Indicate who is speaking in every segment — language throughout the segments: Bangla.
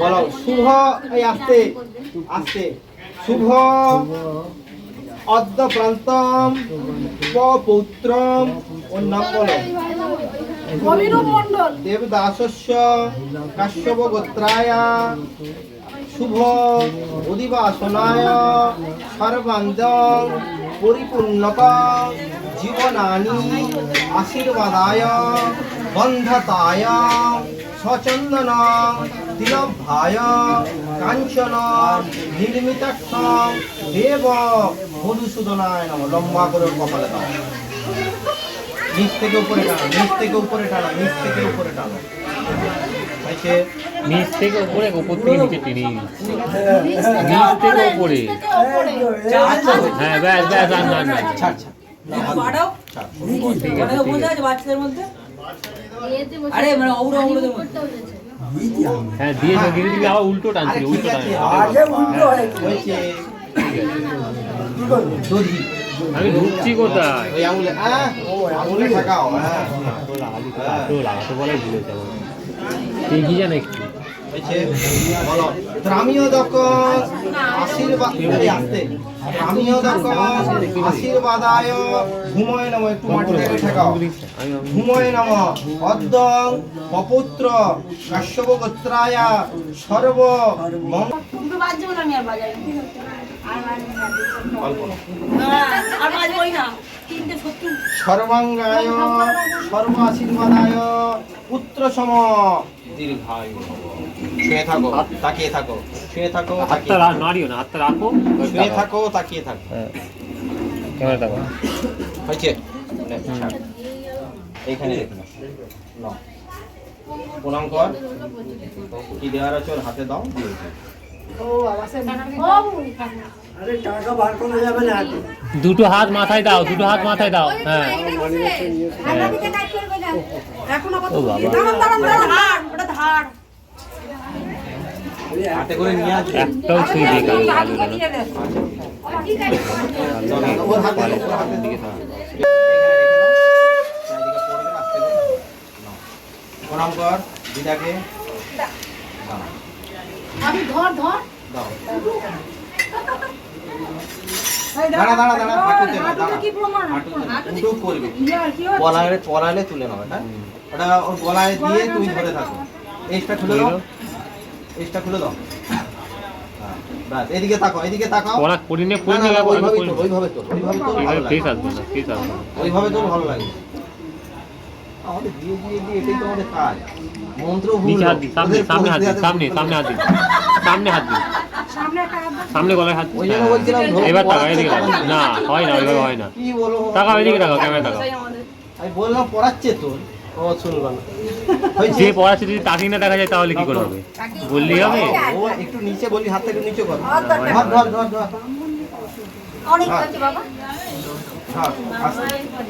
Speaker 1: বলো শুভ এই আসতে আসতে শুভ অদ্য প্রান্তম পৌত্রম নাম বলো দেবদাসস্য কাশ্যপ গোত্রায় শুভ অধিবাসনায় সর্বাঙ্গ পরিপূর্ণতা জীবনানি আশীর্বাদায় বন্ধতায় সচন্দন তিলভায় কাঞ্চন দেব মধুসূদনায় নম। লম্বা করে কপালে দাও। নিচ থেকে উপরে টানো নিচ থেকে উপরে টানো নিচ থেকে উপরে টানো।
Speaker 2: নিচ থেকে উপরে উপর থেকে নিচে টেনে নিচ থেকে উপরে। হ্যাঁ ব্যাস ব্যাস আর না না
Speaker 1: ছাড় ছাড়।
Speaker 2: ঠিক আছে
Speaker 3: বাড়াও
Speaker 2: ঠিক
Speaker 3: বোঝা
Speaker 2: আছে
Speaker 3: আছে বাচ্চাদের মধ্যে? আরে মানে অউরা অউরা মধ্যে।
Speaker 2: হ্যাঁ দিয়ে ধীরে ধীরে আবার উল্টো টানছিল উল্টো টানছিল
Speaker 1: আগে
Speaker 4: উল্টো
Speaker 1: হয়েছে
Speaker 2: আমি ঢুকছি কোথায়?
Speaker 1: ওই আঙুলে আহ আঙুলে। হ্যাঁ।
Speaker 2: লাগাতে বলে ভুলে যাব আমার। জানে যান
Speaker 1: আশীর্বাদ আসতে। আশীর্বাদায় ঘুময় নম একটু মাটিতে ঠেকাও
Speaker 2: আমি
Speaker 1: নম। অদ্যং অপুত্র কাশ্যপ গোত্রায় সর্ব
Speaker 5: সত্যি
Speaker 1: সর্বাঙ্গায় সর্ব আশীর্বাদায় পুত্র সম দীর্ঘায়ু শুয়ে থাকো তাকিয়ে থাকো শুয়ে থাকো
Speaker 2: হাতটা। নাড়িও না হাতটা রাখো।
Speaker 1: শুয়ে থাকো তাকিয়ে থাকো।
Speaker 2: হ্যাঁ। ক্যামেরা দেখো
Speaker 1: হয়েছে? এইখানে নাও। প্রণাম কর। কি দেওয়ার আছে ওর হাতে দাও দিয়ে।
Speaker 2: দুটো হাত মাথায় দাও দুটো হাত মাথায় দাও হ্যাঁ। ও বাবা।
Speaker 1: প্রণাম কর দিদাকে দাও
Speaker 5: আমি ধর ধর।
Speaker 1: দাও দাঁড়া দাঁড়া দাঁড়া হাঁটুতে না দাঁড়া।
Speaker 5: কি প্রমাণ?
Speaker 1: উল্টো করবে। গলায় তুলে নাও হ্যাঁ ওটা ওর গলায় দিয়ে তুমি ধরে থাকো। এইটা খুলে দাও এইটা খুলে দাও। হ্যাঁ, ব্যাস এদিকে তাকাও এদিকে তাকাও।
Speaker 2: পড়া করিনে
Speaker 1: না,
Speaker 2: পড়িনে
Speaker 1: না,
Speaker 2: লাগো আমি
Speaker 1: ওইভাবেই ওইভাবে তোল, ওইভাবে তোল, ভালো লাগে।
Speaker 2: ফেস আসবে না ফেস আসবে
Speaker 1: ওইভাবে তোল ভালো লাগে। আমাদের দিয়ে দিয়ে দিয়ে এটাই তো আমাদের কাজ। মন্ত্র ভুল
Speaker 2: নিচে হাত দিন সামনে সামনে হাত দিন সামনে সামনে হাত দিন। সামনে হাত দিন।
Speaker 5: সামনে একটা হাত
Speaker 2: সামনে গলায় হাত
Speaker 1: ওই জন্য বলছিলাম
Speaker 2: এবার তাকাও এদিকে না হয় না ওইভাবে হয় না।
Speaker 1: কি বলব?
Speaker 2: তাকাও এদিকে তাকাও ক্যামেরা তাকাও।
Speaker 1: আমি বললাম পড়াচ্ছে তো ও না।
Speaker 2: যে পড়াচ্ছে যদি তাকিয়ে না দেখা যায় তাহলে কি করে হবে? বললেই হবে?
Speaker 1: ও একটু নিচে বলি হাত থেকে নিচে কর। ধর ধর ধর ধর
Speaker 5: অনেক
Speaker 1: হ্যাঁ।
Speaker 5: হয়েছে বাবা।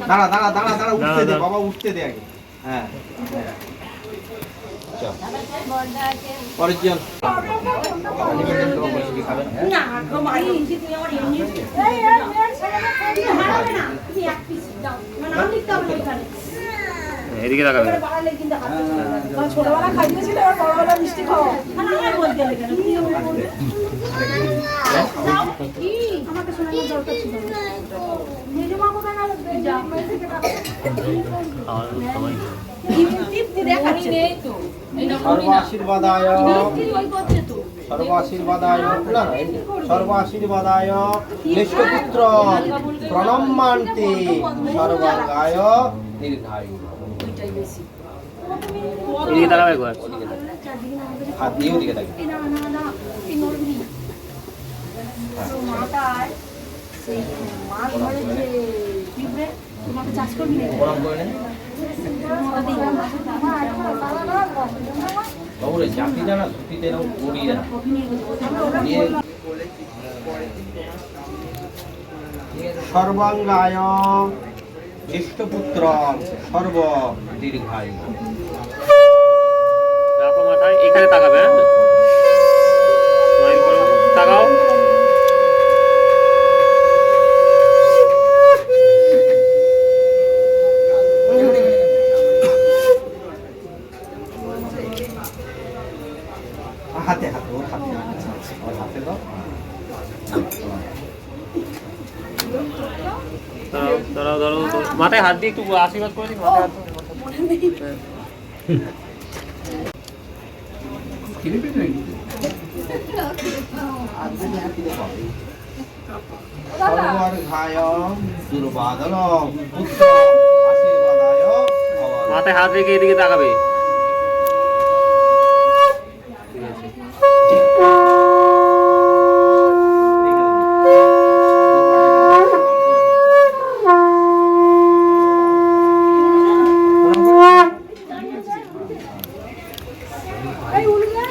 Speaker 1: দাঁড়া দাঁড়া দাঁড়া দাঁড়া উঠতে দে বাবা উঠতে দে আগে। হ্যাঁ হ্যাঁ। চল। পরের জন খাবে না?
Speaker 2: এদিকে তাকাবে।
Speaker 5: ছোটবেলা খাইয়েছিল বড়বেলা মিষ্টি খাও মানে আমার বলতে গেলে কেন? তুমি আমাকে বলবে কি আমাকে শোনানোর দরকার ছিল না। কোথায় গেল? যা মেয়ে থেকে
Speaker 2: খাওয়া সবাই
Speaker 5: টিপ দেখাচ্ছে নেই তো
Speaker 1: সর্ব আশীর্বাদায়
Speaker 5: ওই করছে তো।
Speaker 1: সর্ব আশীর্বাদায় না না সর্ব আশীর্বাদায় জ্যেষ্ঠপুত্র প্রণম্মান্তে সর্বাঙ্গায় দীর্ঘায়ু।
Speaker 5: ওইটাই বেশি
Speaker 2: এদিকে তাকাবে একবার।
Speaker 1: হাত দিয়ে ওদিকে থাকে করে জাতি জানা ধুতিতে এরকম পরিয়ে না। সর্ব দীর্ঘায়ু
Speaker 2: এখানে তাকাবে হ্যাঁ? তাকাও।
Speaker 1: হাতে হাতে ওর হাতে ওর হাতে দাও।
Speaker 2: দাঁড়াও দাঁড়াও দাঁড়াও। মাথায় হাত দিয়ে একটু আশীর্বাদ করে দিন মাথায় হাত
Speaker 1: পুত্র আশীর্বাদায় ভবান।
Speaker 2: মাথায় হাত রেখে এদিকে তাকাবে ঠিক আছে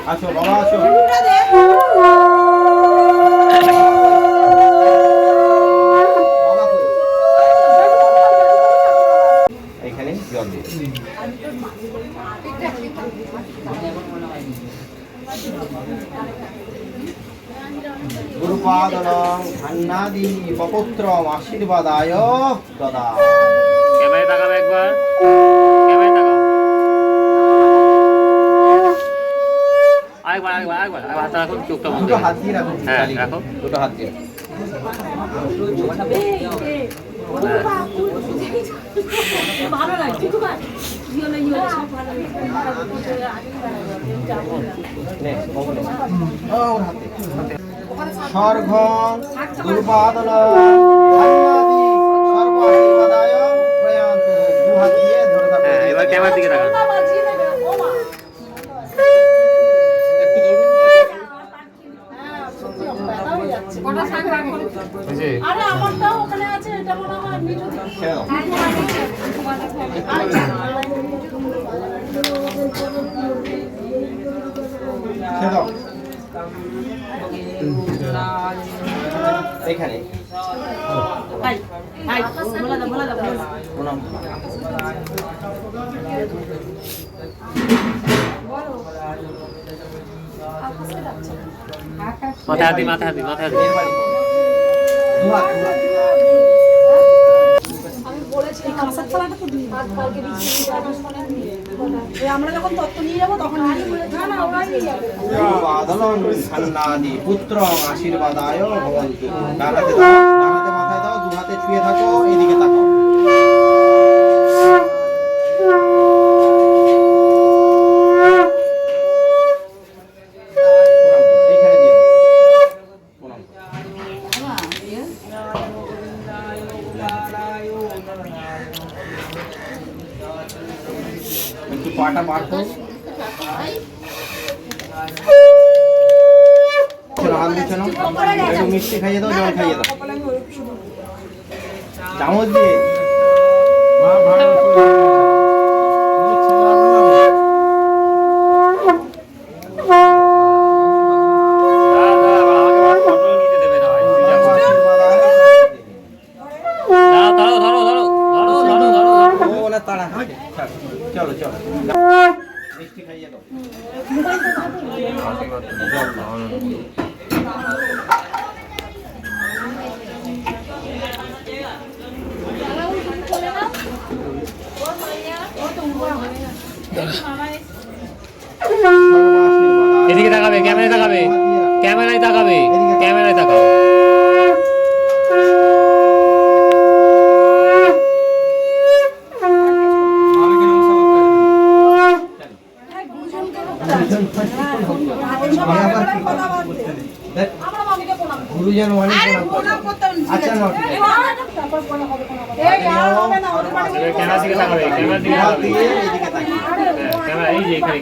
Speaker 1: আসো বাবা আসো বাবা কই? এইখানে জল দিয়ে গুরুপাদনং ধান্নাদি বপুত্রম আশীর্বাদায় দদা।
Speaker 2: ক্যামেরায় তাকাবে একবার? ক্যামেরায় তাকাও? আরেকবার আরেকবার আরেকবার আরেকবার হাতটা রাখুন চোখটা বন্ধ
Speaker 1: দুটো হাত দিয়ে রাখো
Speaker 2: হ্যাঁ, রাখো।
Speaker 1: দুটো হাত দিয়ে।
Speaker 5: ভালো লাগছে
Speaker 1: হাতে। স্বর্ঘ দুর্বাদন ধান্নাদি সর্ব আশীর্বাদায় প্রয়ান্ত দু হাত দিয়ে ধরে থাকো।
Speaker 2: হ্যাঁ এবার ক্যামেরার দিকে তাকান।
Speaker 5: আরে আমারটাও ওখানে আছে এটা মনে হয় মিঠু দিদি
Speaker 1: খেয়ে নাও। খেয়ে দাও। এখানে।
Speaker 2: মাথায় হাত মাথায় হাত মাথায় হাত।
Speaker 5: আমি বলেছি কাঁসার থালাটা তো কালকে দিচ্ছি আমরা যখন তত্ত্ব নিয়ে যাব, তখন না না, ওরা
Speaker 1: আশীর্বাদায় মাথায় দাও দু হাতে ছুঁয়ে থাকো, এদিকে তাকাও প্রণাম করো, এইখানে দিয়ে দাও। প্রণাম করো। একটু পাটা বার করো চলো, হাত দিচ্ছ না একটু মিষ্টি খাইয়ে দাও খাইয়ে দাও। চামচ দিয়ে
Speaker 2: দাঁড়া, দাঁড়া, আমাকে আবার photo নিতে দেবে না ভাই, তুই যা করছিস। দাঁড়াও, দাঁড়াও, ধরো, ধরো, ধরো, ধরো, ধরো, ধরো।
Speaker 1: ও না তাড়া খাচ্ছে। চলো চলো মিষ্টি খাইয়ে দাও জল দাও
Speaker 2: এদিকে তাকাবে ক্যামেরায় তাকাবে ক্যামেরায় তাকাবে ক্যামেরায় তাকাও।
Speaker 1: গুরুজন অনেক আচ্ছা
Speaker 2: দিকে তাকাবে ক্যামেরার দিকে
Speaker 1: হাত
Speaker 2: তাকাবে
Speaker 1: দিয়ে এইদিকে তাকিয়ে।
Speaker 2: হ্যাঁ, ক্যামেরা এই যে এখানে।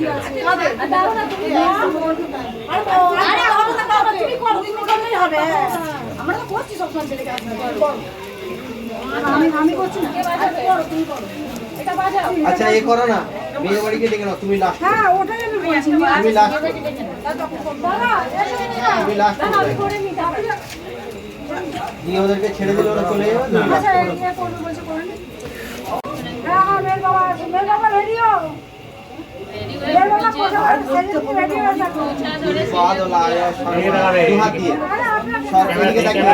Speaker 1: আচ্ছা এ করো না বিয়ে বাড়িকে ডেকে নাও তুমি লাস্ট
Speaker 5: হ্যাঁ, ওটাই আমি বলছি।
Speaker 1: তুমি লাস্ট। তুমি
Speaker 5: তারপরে
Speaker 1: দিয়ে ওদেরকে ছেড়ে দিলে ওরা চলে যাবে
Speaker 5: আচ্ছা,
Speaker 1: করো।
Speaker 5: এই করবে বলছে, করে হ্যাঁ, হ্যাঁ, মেয়ের বাবা আছে। মেয়ের বাবা হও। মেয়ের বাবা বসে বসে সেজে তুমি ready হয়ে থাকো।
Speaker 1: বাদলায়
Speaker 2: এদিকে তাকাবে,
Speaker 1: দু হাত দিয়ে
Speaker 5: আরে, আপনার
Speaker 1: সর এদিকে তাকিয়ে